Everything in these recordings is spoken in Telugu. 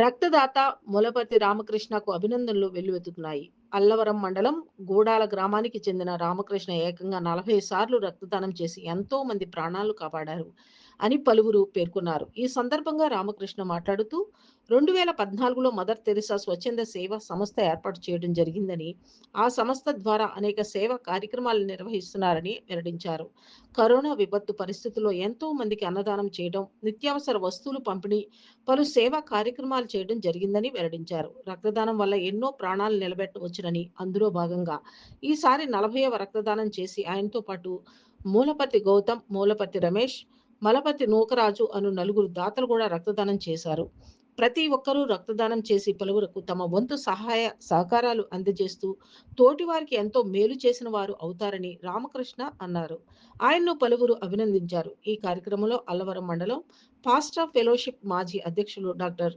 రక్తదాత ములపతి రామకృష్ణకు అభినందనలు వెల్లువెత్తుతున్నాయి. అల్లవరం మండలం గూడాల గ్రామానికి చెందిన రామకృష్ణ ఏకంగా నలభై సార్లు రక్తదానం చేసి ఎంతో మంది ప్రాణాలు కాపాడారు. అని పలువురు పేర్కొన్నారు. ఈ సందర్భంగా రామకృష్ణ మాట్లాడుతూ రెండు వేల పద్నాలుగులో మదర్ తెరిసా స్వచ్ఛంద సేవ సంస్థ ఏర్పాటు చేయడం జరిగిందని ఆ సంస్థ ద్వారా అనేక సేవా కార్యక్రమాలు నిర్వహిస్తున్నారని వెల్లడించారు. కరోనా విపత్తు పరిస్థితుల్లో ఎంతో మందికి అన్నదానం చేయడం నిత్యావసర వస్తువులు పంపిణీ పలు సేవా కార్యక్రమాలు చేయడం జరిగిందని వెల్లడించారు. రక్తదానం వల్ల ఎన్నో ప్రాణాలు నిలబెట్టవచ్చునని అందులో భాగంగా ఈసారి నలభైవ రక్తదానం చేసి ఆయనతో పాటు మూలపతి గౌతమ్ మూలపతి రమేష్ మలపతి నూకరాజు అను నలుగురు దాతలు కూడా రక్తదానం చేశారు. ప్రతి ఒక్కరూ రక్తదానం చేసి పలువురకు తమ వంతు సహాయ సహకారాలు అందజేస్తూ తోటి వారికి ఎంతో మేలు చేసిన వారు అవుతారని రామకృష్ణ అన్నారు. ఆయన్ను పలువురు అభినందించారు. ఈ కార్యక్రమంలో అల్లవరం మండలం పాస్టా ఫెలోషిప్ మాజీ అధ్యక్షులు doctor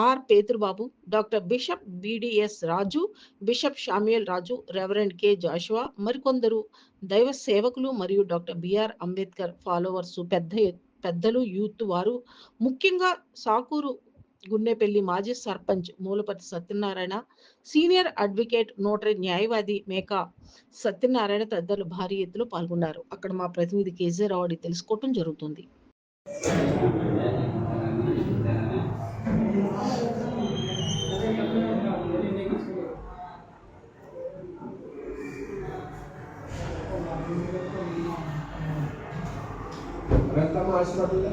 R Peturubabu doctor bishop BDS Raju bishop Samuel Raju reverend K Joshua మరికొందరు దైవ సేవకులు మరియు డాక్టర్ బిఆర్ అంబేద్కర్ ఫాలోవర్స్ పెద్ద పెద్దలు యూత్ వారు ముఖ్యంగా సాకూరు గుండెపల్లి మాజీ sarpanch Mulapati Satyanarayana senior advocate notary న్యాయవాది మేకా సత్యనారాయణ తదితరులు భారీ ఎత్తులో పాల్గొన్నారు. అక్కడ మా ప్రతినిధి కేజీ రావు తెలుసుకోవటం జరుగుతుంది. వెళ్తాం హాస్పిటల్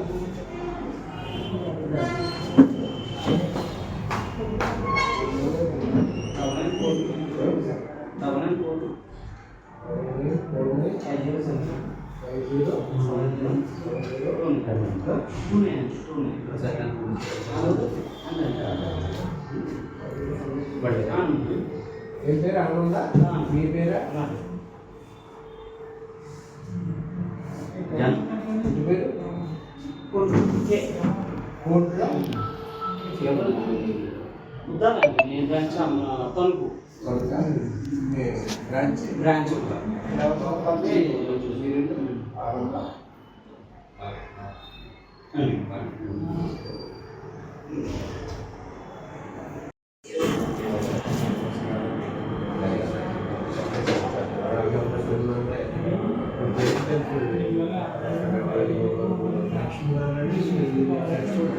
ఏం పేరు ఆనంద మీ పేరా Gondrong. Siapa itu? Ini rancang tolku. Tolkan. Eh, Thank you.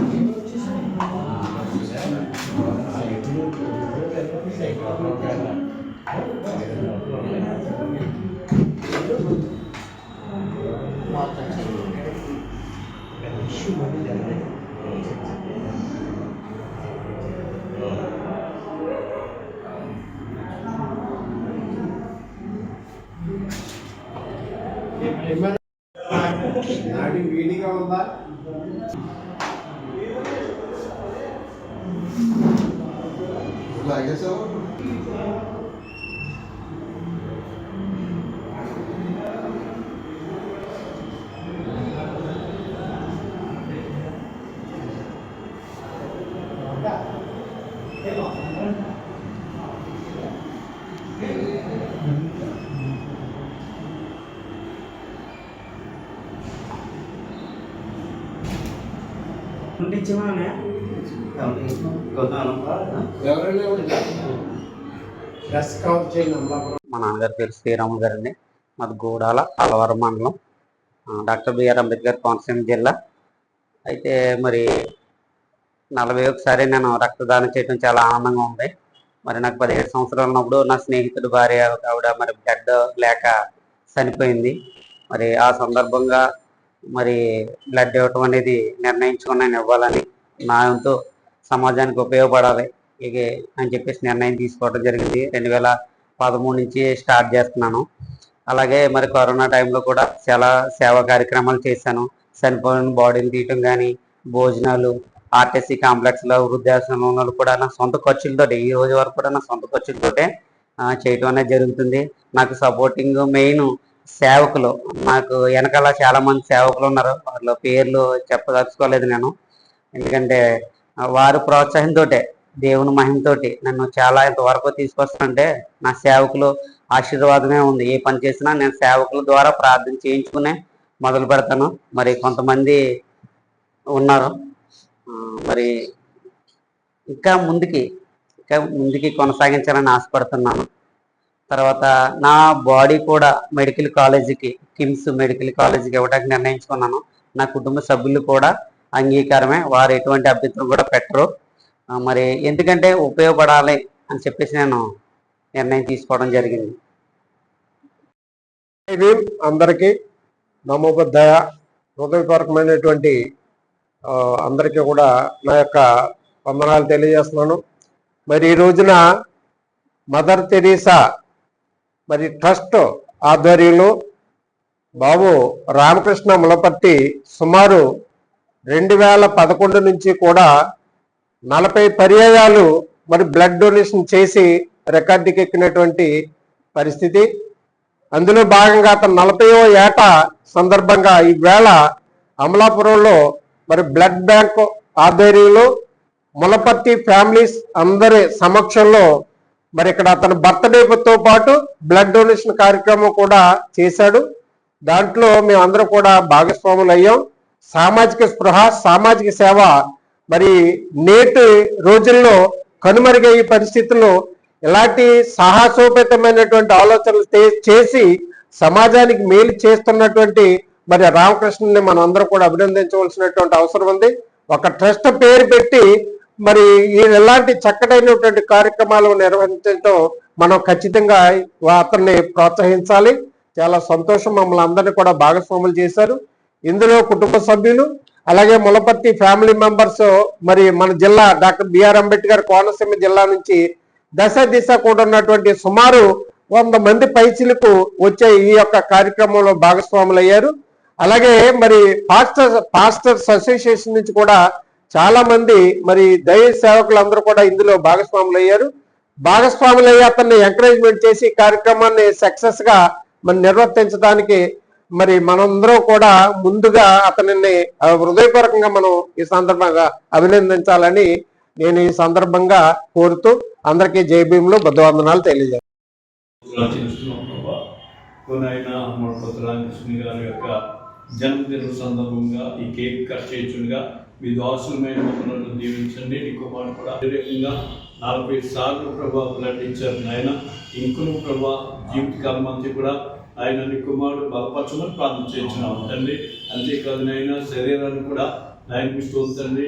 నాటి వేడిగా ఉందా లాగేసావు మా నాన్నగారి పేరు శ్రీరాములు గారు అండి మాది గూడాల అలవరం మండలం. డాక్టర్ బిఆర్ అంబేద్కర్ కోనసీమ జిల్లా. అయితే మరి నలభై ఒకసారి నేను రక్తదానం చేయడం చాలా ఆనందంగా ఉంది. మరి నాకు పదిహేడు సంవత్సరాలు ఉన్నప్పుడు నా స్నేహితుడు భార్య ఆవిడ మరి బ్లడ్ లేక చనిపోయింది. మరి ఆ సందర్భంగా మరి బ్లడ్ ఇవ్వటం అనేది నిర్ణయించుకున్నాను ఇవ్వాలని నా సమాజానికి ఉపయోగపడాలి. ఇక అని చెప్పేసి నిర్ణయం తీసుకోవడం జరిగింది. రెండు వేల పదమూడు నుంచి స్టార్ట్ చేస్తున్నాను. అలాగే మరి కరోనా టైంలో కూడా చాలా సేవా కార్యక్రమాలు చేశాను. చనిపోయిన బాడీని తీయటం కానీ భోజనాలు ఆర్టీసీ కాంప్లెక్స్లో వృద్ధాశ్రమంలో కూడా నా సొంత ఖర్చులతో ఈ రోజు వరకు కూడా నా సొంత ఖర్చులతోటే చేయటం అనేది జరుగుతుంది. నాకు సపోర్టింగ్ మెయిన్ సేవకులు. నాకు వెనకాల చాలా మంది సేవకులు ఉన్నారు. వాళ్ళ పేర్లు చెప్పదలుచుకోలేదు నేను. ఎందుకంటే వారు ప్రోత్సాహంతో దేవుని మహిమతోటి నన్ను చాలా ఇంతవరకు తీసుకొస్తానంటే నా సేవకులు ఆశీర్వాదమే ఉంది. ఏ పని చేసినా నేను సేవకుల ద్వారా ప్రార్థన చేయించుకునే మొదలు పెడతాను. మరి కొంతమంది ఉన్నారు. మరి ఇంకా ముందుకి ఇంకా ముందుకి కొనసాగించాలని ఆశపడుతున్నాను. తర్వాత నా బాడీ కూడా మెడికల్ కాలేజీకి కిమ్స్ మెడికల్ కాలేజీకి ఇవ్వడానికి నిర్ణయించుకున్నాను. నా కుటుంబ సభ్యులు కూడా అంగీకారమే. వారు ఎటువంటి అభ్యంతరం కూడా పెట్టరు. మరి ఎందుకంటే ఉపయోగపడాలి అని చెప్పేసి నేను నిర్ణయం తీసుకోవడం జరిగింది. అందరికీ నమోబుద్ధయ హృదయపూర్వకమైనటువంటి అందరికీ కూడా నా యొక్క వందనాలు తెలియజేస్తున్నాను. మరి ఈ రోజున మదర్ తెరీసా మరి ట్రస్ట్ ఆధ్వర్యంలో బాబు రామకృష్ణ ములపర్తి సుమారు రెండు వేల పదకొండు నుంచి కూడా నలభై పర్యాయాలు మరి బ్లడ్ డొనేషన్ చేసి రికార్డుకి ఎక్కినటువంటి పరిస్థితి. అందులో భాగంగా అతను నలభైవ ఏట సందర్భంగా ఈ వేళ అమలాపురంలో మరి బ్లడ్ బ్యాంక్ ఆధ్వర్యంలో ములపర్తి ఫ్యామిలీస్ అందరి సమక్షంలో మరి ఇక్కడ అతను బర్త్డేతో పాటు బ్లడ్ డొనేషన్ కార్యక్రమం కూడా చేశాడు. దాంట్లో మేమందరం కూడా భాగస్వాములు అయ్యాం. సామాజిక స్పృహ సామాజిక సేవ మరి నేటి రోజుల్లో కనుమరుగయ్యే పరిస్థితుల్లో ఇలాంటి సాహసోపేతమైనటువంటి ఆలోచనలు చేసి సమాజానికి మేలు చేస్తున్నటువంటి మరి రామకృష్ణుని మనం అందరం కూడా అభినందించవలసినటువంటి అవసరం ఉంది. ఒక ట్రస్ట్ పేరు పెట్టి మరి ఈ ఇలాంటి చక్కటైనటువంటి కార్యక్రమాలు నిర్వహించడం మనం ఖచ్చితంగా అతన్ని ప్రోత్సహించాలి. చాలా సంతోషం మమ్మల్ని అందరినీ కూడా భాగస్వాములు చేశారు. ఇందులో కుటుంబ సభ్యులు అలాగే ములపర్తి ఫ్యామిలీ మెంబర్స్ మరి మన జిల్లా డాక్టర్ బిఆర్ అంబేద్కర్ కోనసీమ జిల్లా నుంచి దశ దిశ కూడా ఉన్నటువంటి సుమారు వంద మంది పైచిలకు వచ్చే ఈ యొక్క కార్యక్రమంలో భాగస్వాములు అయ్యారు అలాగే మరి పాస్టర్స్ పాస్టర్స్ అసోసియేషన్ నుంచి కూడా చాలా మంది మరి దైవ సేవకులందరూ కూడా ఇందులో భాగస్వాములు అయ్యారు భాగస్వాములు అయ్యి అతన్ని ఎంకరేజ్మెంట్ చేసి కార్యక్రమాన్ని సక్సెస్గా మరి నిర్వర్తించడానికి మరి మనందరం కూడా ముందుగా అతనిని హృదయపూర్వకంగా మనం ఈ సందర్భంగా అభినందించాలని నేను ఈ సందర్భంగా కోరుతూ అందరికీ జై భీములు. బుద్ధవందనాలు తెలియజేస్తాను. జన్మదిన సందర్భంగా ఈ కేక్ కట్ చేయించుగా మీ దాసులమైన మమ్మల్ని దీవించండి. నీ కూడా అదేవిధంగా నలభై సార్లు ప్రభా బ్లడ్ ఇచ్చారు నాయన. ఇంకును ప్రభా జీవితకాలం అంతా కూడా ఆయన నీ కుమారుడు బలపరచమని ప్రార్థన చేస్తున్నాం తండ్రి. అంతేకాదు నాయన శరీరాన్ని కూడా ఆయన మీ స్తోత్రండి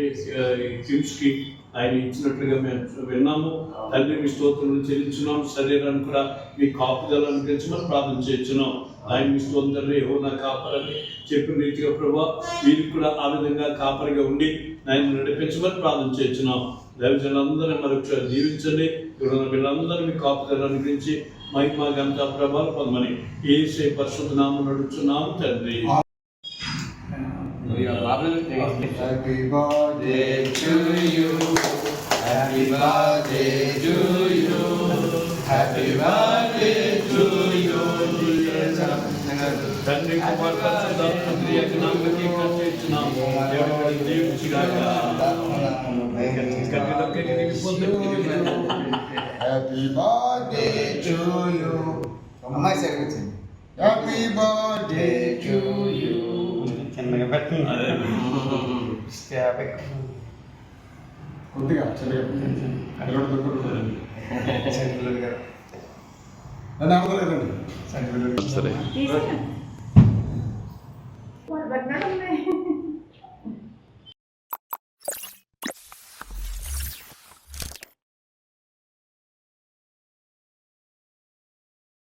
కిమ్స్కి ఆయన ఇచ్చినట్లుగా మేము విన్నాము. తండ్రి మీ స్తోత్రం చెల్లించున్నాం శరీరాన్ని కూడా మీ కాపుదలను అనుగ్రహించమని ప్రార్థన చేయించున్నాం ఆయన మీ స్తోత్రం ఏవో నా కాపరని చెప్పిన రీతిగా ప్రభా వీరికి కూడా ఆ విధంగా కాపరిగా ఉండి ఆయన నడిపించమని ప్రార్థన చేయించున్నాం దైవజనులందరూ మరొకసారి దీవించండి ఇక్కడ వీళ్ళందరూ మీ కాపుదల అనుగ్రహించి మహిమా గంట ప్రభావం పొందమని ఏసే పరిశుద్ధ నామం నడుచున్నాము తండ్రి Happy birthday to you. Happy birthday to you. Happy birthday to you, dear son. తండ్రి కుమార్ పరిశుద్ధాత్మ యొక్క నామముకి కట్టేస్తున్నాము దేవుడు దీవించుగాక. అమ్మాయి హ్యాపీ బర్త్డే టు యూ పెట్టి. కొద్దిగా అవ్వలేదండి సెంట్రల్